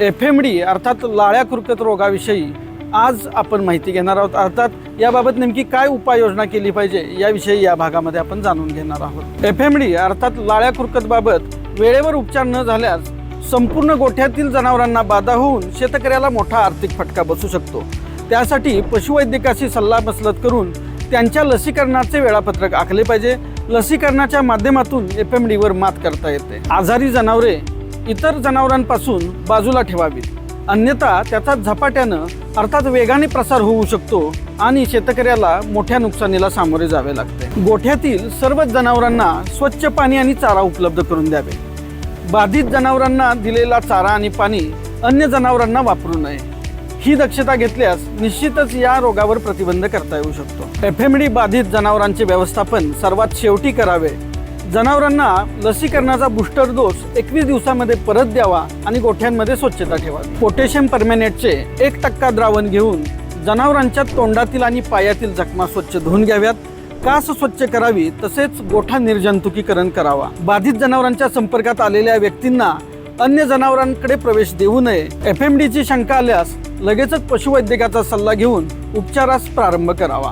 F M D अर्थात लाळ्या कुरकत रोगाविषयी आज आपण माहिती घेणार आहोत. अर्थात याबाबत नेमकी काय उपाययोजना केली पाहिजे याविषयी या भागामध्ये आपण जाणून घेणार आहोत. एफ एम डी अर्थात लाळ्या कुरकतबाबत वेळेवर उपचार न झाल्यास संपूर्ण गोठ्यातील जनावरांना बाधा होऊन शेतकऱ्याला मोठा आर्थिक फटका बसू शकतो. त्यासाठी पशुवैद्यकाशी सल्लामसलत करून त्यांच्या लसीकरणाचे वेळापत्रक आखले पाहिजे. लसीकरणाच्या माध्यमातून एफ एम डीवर मात करता येते. आजारी जनावरे इतर जनावरांपासून बाजूला ठेवावीत. अन्यथा त्याचा झपाट्यानं अर्थात वेगाने प्रसार होऊ शकतो आणि शेतकऱ्याला मोठ्या नुकसानीला सामोरे जावे लागते. गोठ्यातील सर्वच जनावरांना स्वच्छ पाणी आणि चारा उपलब्ध करून द्यावे. बाधित जनावरांना दिलेला चारा आणि पाणी अन्य जनावरांना वापरू नये. ही दक्षता घेतल्यास निश्चितच या रोगावर प्रतिबंध करता येऊ शकतो. एफ एम डी बाधित जनावरांचे व्यवस्थापन सर्वात शेवटी करावे जनावरांना लसीकरणाचा बूस्टर डोस एकवीस दिवसामध्ये परत द्यावा आणि गोठ्यांमध्ये स्वच्छता ठेवावी पोटॅशियम परमॅनेटचे एक टक्का द्रावण घेऊन जनावरांच्या तोंडातील आणि पायातील जखमा स्वच्छ धुवून घ्याव्यात. कास स्वच्छ करावी तसेच गोठा निर्जंतुकीकरण करावा. बाधित जनावरांच्या संपर्कात आलेल्या व्यक्तींना अन्य जनावरांकडे प्रवेश देऊ नये. एफ एम डीची शंका आल्यास लगेचच पशुवैद्यकाचा सल्ला घेऊन उपचारास प्रारंभ करावा.